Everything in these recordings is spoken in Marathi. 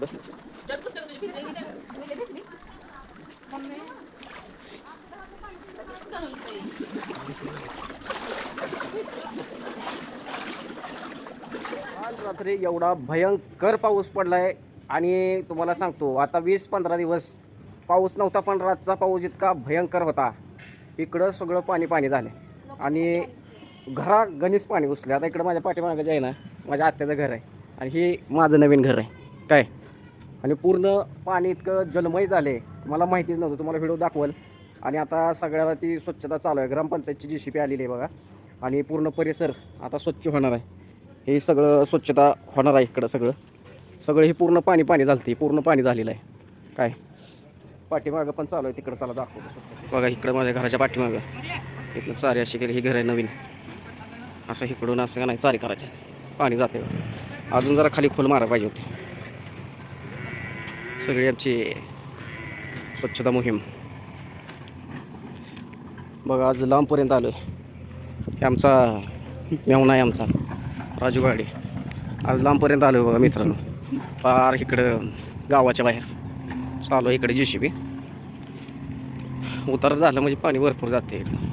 बस. आज रात्री एवढा भयंकर पाऊस पडलाय आणि तुम्हाला सांगतो आता वीस पंधरा दिवस पाऊस नव्हता पण रातचा पाऊस इतका भयंकर होता. इकडं सगळं पाणी पाणी झालं आणि घरा गणित पाणी घुसले आता इकडं माझ्या पाठीमागं जे आहे ना माझ्या आत्याचं घर आहे. आणि हे माझं नवीन घर आहे. काय? आणि पूर्ण पाणी इतकं जलमय झाले मला माहितीच नव्हतं तुम्हाला व्हिडिओ दाखवल. आणि आता सगळ्याला ती स्वच्छता चालू आहे ग्रामपंचायतची जी सी पी आलेली आहे बघा. आणि पूर्ण परिसर आता स्वच्छ होणार आहे. हे सगळं स्वच्छता होणार आहे इकडं सगळं. सगळं हे पूर्ण पाणी पाणी झालं ते पूर्ण पाणी झालेलं आहे. काय? पाठीमागं पण चालू आहे तिकडं चला दाखवतो बघा इकडं माझ्या घराच्या पाठीमागं. इकडं चारी अशी केली ही घर आहे नवीन. असं इकडून असं का नाही चारी करायचं. पाणी जाते अजून जरा खाली खोल मारा पाहिजे होती. सगळी आमची स्वच्छता मोहीम. बघा आज लांबपर्यंत आलो आहे आमचा मेवणा आहे आमचा राजू गाडी. आज लांबपर्यंत आलो बघा मित्रांनो. फार इकडं गावाच्या बाहेर. चालू आहे इकडे जे शी बी उतार झालं म्हणजे पाणी भरपूर जाते इकडं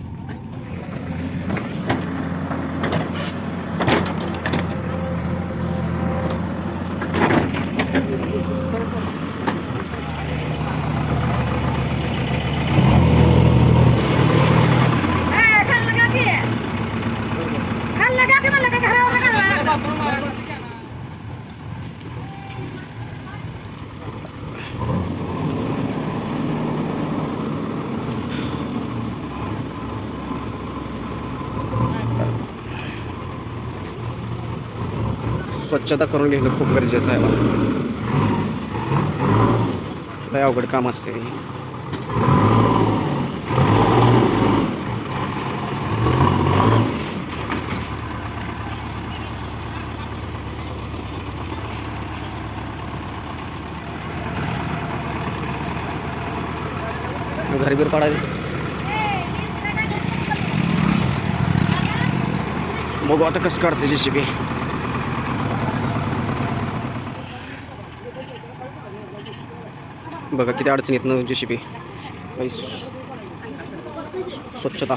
खाल्लं का की खाल्लं का की म्हणलं का घरावर काढवा स्वच्छता करून घेणं खूप गरजेचं आहे लय अवघड काम असते घरी बीर काढायचं बघू आता कसं काढते जे बी बघा किती अडचणीत न जे बी स्वच्छता.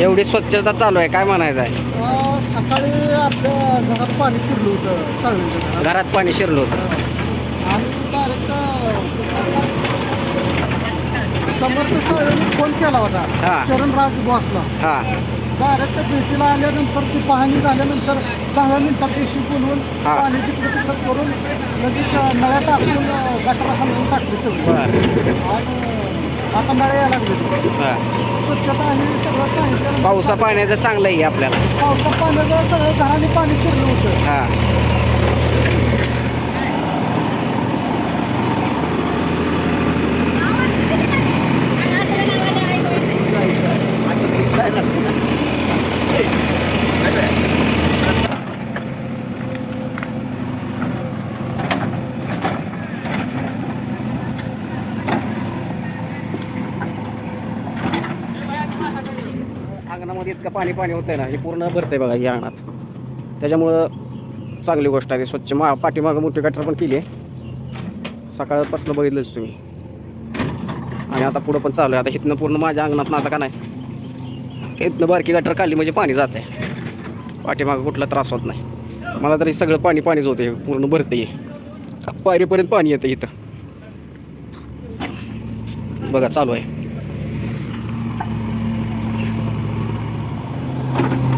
एवढी स्वच्छता चालू आहे काय म्हणायचं आहे? सकाळी आपल्या घरात पाणी शिरलं होतं चाललं घरात. पाणी शिरलं होतं. आणि डायरेक्ट समर्थ साहेबांनी फोन केला हा. होता चरणराज बॉसला. हां. डायरेक्ट भेटीला आल्यानंतर ती पाहणी झाल्यानंतर दहा मिनिटात देशी बोलवून हा. पाणी तिकडे तिकडे करून लगेच नळ्या टाकून गटारा हलवून टाकली सगळी. बरं. आणि आता नळ्या यायला लागले. हां स्वच्छता आणि सगळं सांगितलं पावसा पाण्याचं चांगलं आहे आपल्याला. पावसा पाण्याचं सगळं घराने पाणी शिरलं होतं. हां अंगणामध्ये इतकं पाणी पाणी होतंय ना हे पूर्ण भरतंय बघा या अंगणात. त्याच्यामुळं चांगली गोष्ट आहे स्वच्छ मा पाठीमागं मोठी गटर पण केली आहे. सकाळपासून बघितलंच तुम्ही. आणि आता पुढं पण चालू आहे. आता इथनं पूर्ण माझ्या अंगणात आता का नाही इथनं बारकी गटर काढली म्हणजे पाणी जात आहे पाठीमागं कुठला त्रास होत नाही. मला तरी सगळं पाणी पाणीच होतं पूर्ण भरतं आहे पायरीपर्यंत पाणी येतं इथं. बघा चालू आहे.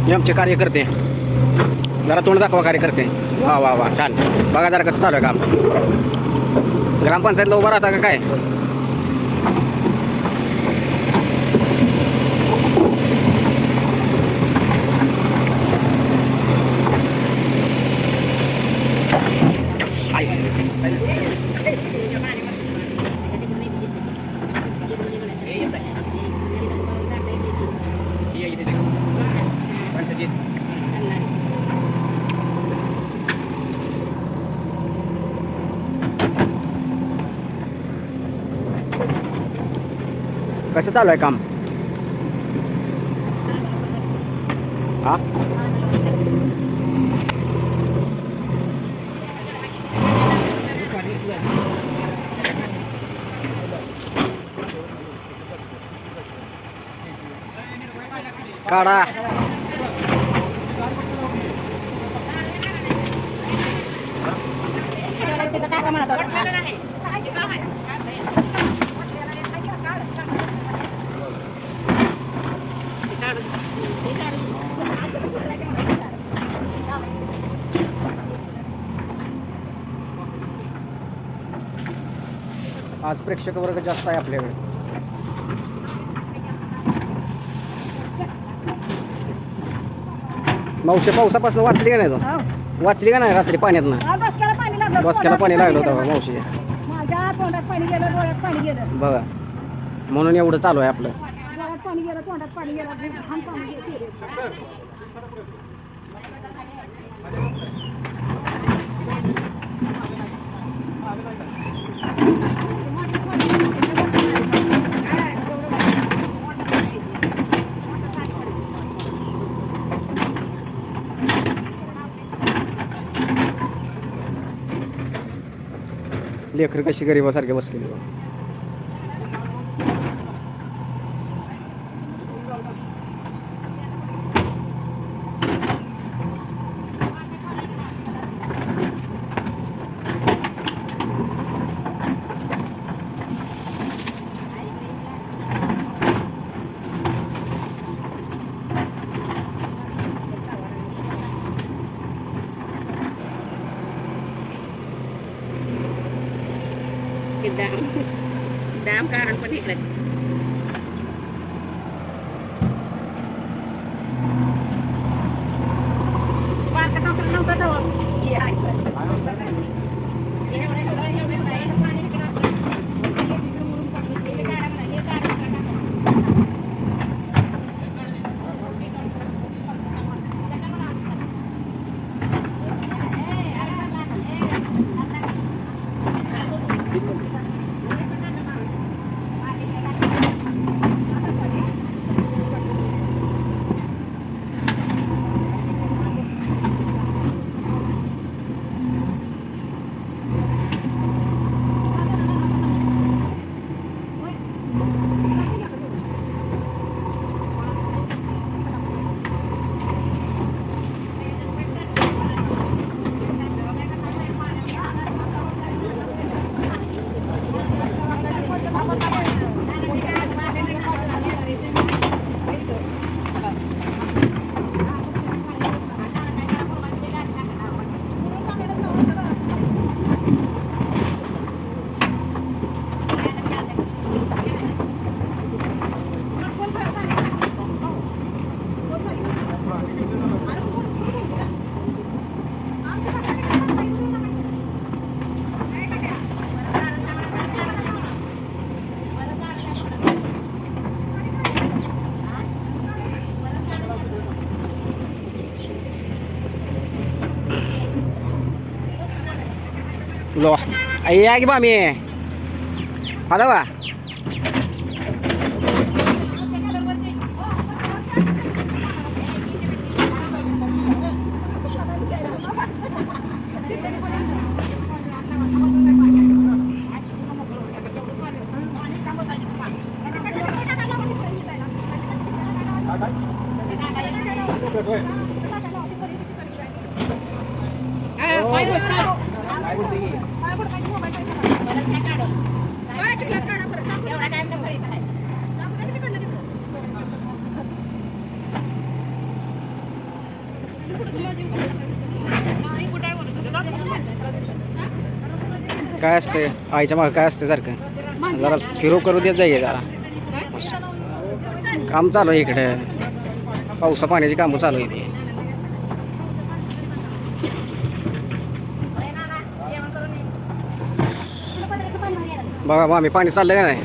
हे आमचे कार्यकर्ते. जरा तोंड दाखवा कार्यकर्ते. वा वा वा छान. बघा जरा कसं चालू आहे काम. ग्रामपंचायतला उभा राहता का काय? कसं चालू आहे काम हा काढा आज प्रेक्षक वर्ग जास्त आहे आपल्याकडे. मावशी पावसापासून वाचली का नाही तो? वाचली का नाही रात्री पाण्यातनं? बसक्याला पाणी लागलं बसक्याला पाणी लागलं होतं बघा मावशी. माझ्या तोंडात पाणी गेलं डोळ्यात पाणी गेलं. बघा. म्हणून एवढं चालू आहे आपलं. लेकर कशी गरिबासारखे बसलेली बघा. गेलं घाम पाणी गेलं लेकर कशी गरीबासारखे बसलेली बघा. डॅम डॅम कारण पण इकडे लो आई या की मामी आला बा काय काय असते? आईच्या मागं काय असते सारखं? जरा फिरो करू देत जाईल जरा. काम चालू आहे इकडे. पावसा पाण्याची कामं चालू आहे बघा मग आम्ही पाणी चाललं का नाही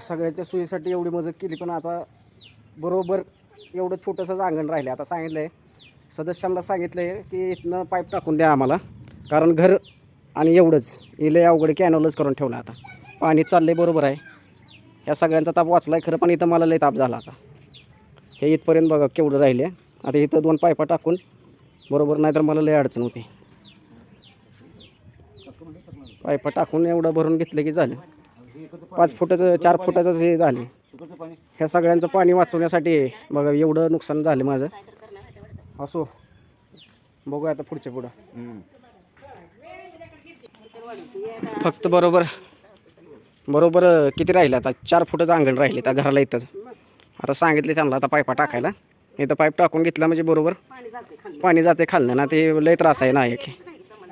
सगळ्याच्या सोयीसाठी एवढी मदत केली पण आता बरोबर एवढं छोटंसंच अंगण राहिलं आता सांगितलं आहे सदस्यांना सांगितलं आहे की इथनं पाईप टाकून द्या आम्हाला. कारण घर आणि एवढंच. इले अवघड कॅनॉलच करून ठेवलं आता. पाणी चाललं आहे बरोबर आहे. ह्या सगळ्यांचा ताप वाचला आहे खरं पण इथं मला लई ताप झाला आता. हे इथपर्यंत बघा केवढं राहिले आता इथं दोन पायपा टाकून बरोबर नाही तर मला लई अडचण होती. पायपा टाकून एवढं भरून घेतलं की झालं. पाच फुटाचं चार फुटाचं हे झाले. ह्या सगळ्यांचं पाणी वाचवण्यासाठी बघा एवढं नुकसान झालं माझं. असो. बघूया आता पुढच्या पुढं. फक्त बरोबर बरोबर किती राहिले आता? चार फुटाचं अंगण राहिले त्या घराला इथंच. आता सांगितले त्यांना आता पायपा टाकायला. इथं पाईप टाकून घेतला म्हणजे बरोबर. पाणी जाते खाल्लं ना ते लय त्रास आहे ना एक.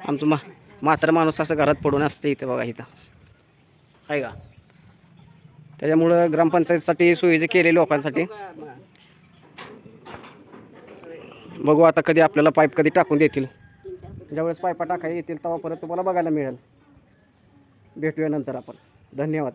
आमचं मा म्हातारं माणूस असं घरात पडून असते इथं बघा इथं. आहे का? त्याच्यामुळं ग्रामपंचायतीसाठी सोयीचे केले लोकांसाठी. बघू आता कधी आपल्याला पाईप कधी टाकून देतील. ज्यावेळेस पाईपा टाकायला येतील तेव्हा परत तुम्हाला बघायला मिळेल. भेटूया नंतर आपण. धन्यवाद.